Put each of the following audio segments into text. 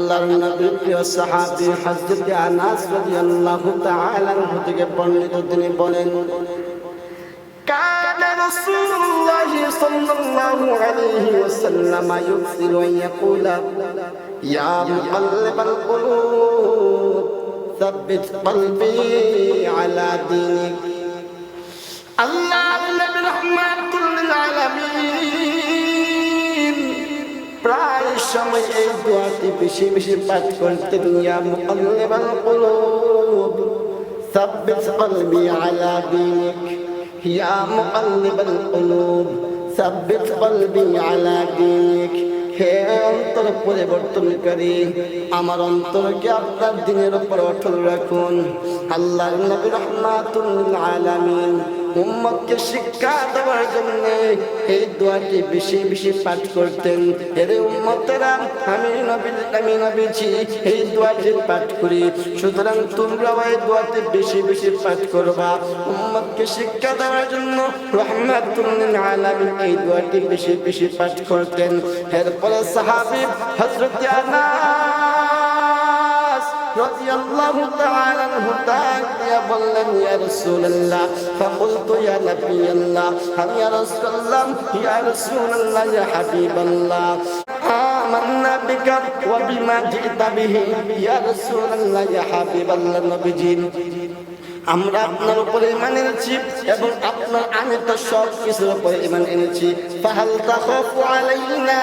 আল্লাহর নবীর প্রিয় সাহাবী হযরত আনাস রাদিয়াল্লাহু তাআলা আনহু থেকে বর্ণিত তিনি বলেন كان رسول الله صلى الله عليه وسلم يكثر أن يقول يا مقلب القلوب ثبت قلبي على دينك الله দোয়াটি বেশি বেশি পাঠ করতেন ইয়া মুকাল্লিবাল কুলুব। সাব্বিত কলবি আলা দীনিক ইয়া মুকাল্লিবাল কুলুব। সাব্বিত কলবি আলা দীনিক, হে অন্তর পরিবর্তনকারী আমার অন্তরকে আপনার দিনের উপর অটল রাখুন। আল্লাহ নবী রহমাতুল আলামিন। উম্মতকে শিক্ষা দেওয়ার জন্য এই দোয়াটি বেশি বেশি পাঠ করতেন। এর উম্মতেরা, আমি নবী, আমি নবীজি, এই দোয়াটি পাঠ করি। সুতরাং তোমরাও এই দোয়াটি বেশি বেশি পাঠ করবা। উম্মতকে শিক্ষা দেওয়ার জন্য রহমাতুল আলামিন এই দোয়াটি বেশি বেশি পাঠ করতেন। এরপরে সাহাবী হযরত আনাস রাদিয়াল্লাহু তাআলা আনহু তাকিয়া বললেন ইয়া রাসূলুল্লাহ ফাকুলতু ইয়া নাবিয়াল্লাহ আমি ইয়া রাসূলুল্লাহ ইয়া রাসূলুল্লাহ ইয়া হাবিবাল্লাহ آمنا بك وبما جئت به يا رسول الله يا حبيب الله نبيجي আমরা আপনার উপরে ইমান এনেছি এবং আপনার আমি তো সব কিছুর উপরে ইমান এনেছি ফাহাল তাখাফু আলাইনা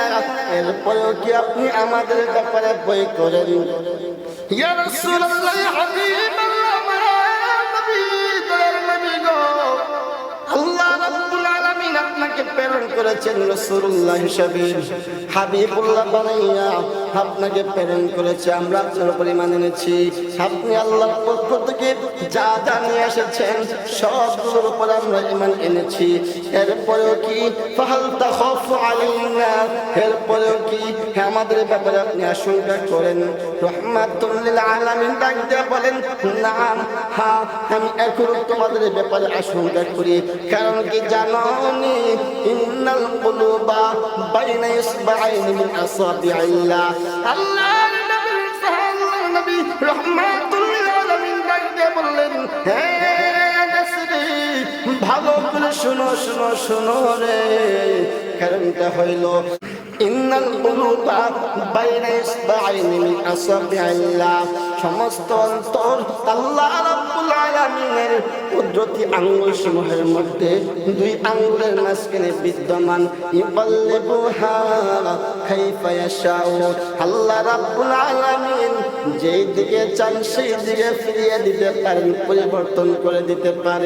এরপরেও কি আপনি আমাদের ব্যাপারে ভয় করেন ইয়া রাসূলুল্লাহ ইয়া হাবিবাল্লাহ মায়া করেছেন রাসূলুল্লাহ হিসাবে। হাবিবুল্লাহ বানাইয়া আপনাকে প্রেরণ করেছে, আমরা আপনার উপর ঈমান এনেছি। আপনি আল্লাহর পক্ষ থেকে যা যা নিয়ে এসেছেন, সবগুলোর উপর আমরা ঈমান এনেছি। এরপরেও কি? ফাহাল তাখাফু আলাইনা। এরপরেও কি? আমাদের ব্যাপারে আপনি আশঙ্কা করেন। রহমাতুল লিল আলামিন ডাক দিয়ে বলেন না হ্যাঁ আমি এখনও তোমাদের ব্যাপারে আশঙ্কা করি। কারণ কি জানো নি ইসবাইনি মিন আসাবিআল্লাহ আল্লাহর নবী সাল্লাল্লাহু নবী রহমাতুল লিল আলামিন ডাক দিয়ে বললেন হে নাসরি ভালো করে শুনো শুনো শুনো রে। কারণটা হইল, ইন্নাল কুলুবা বাইনা ইসবাইনি মিন আসাবিআল্লাহ সমস্ত অন্তর আল্লাহ আলামিনের কুদরতি আঙ্গুল সমূহের মধ্যে দুই আঙ্গুলের মাঝখানে বিদ্যমান আলামিন যেই দিকে চান সেই দিকে ফিরিয়ে দিতে পারেন, পরিবর্তন করে দিতে পারেন।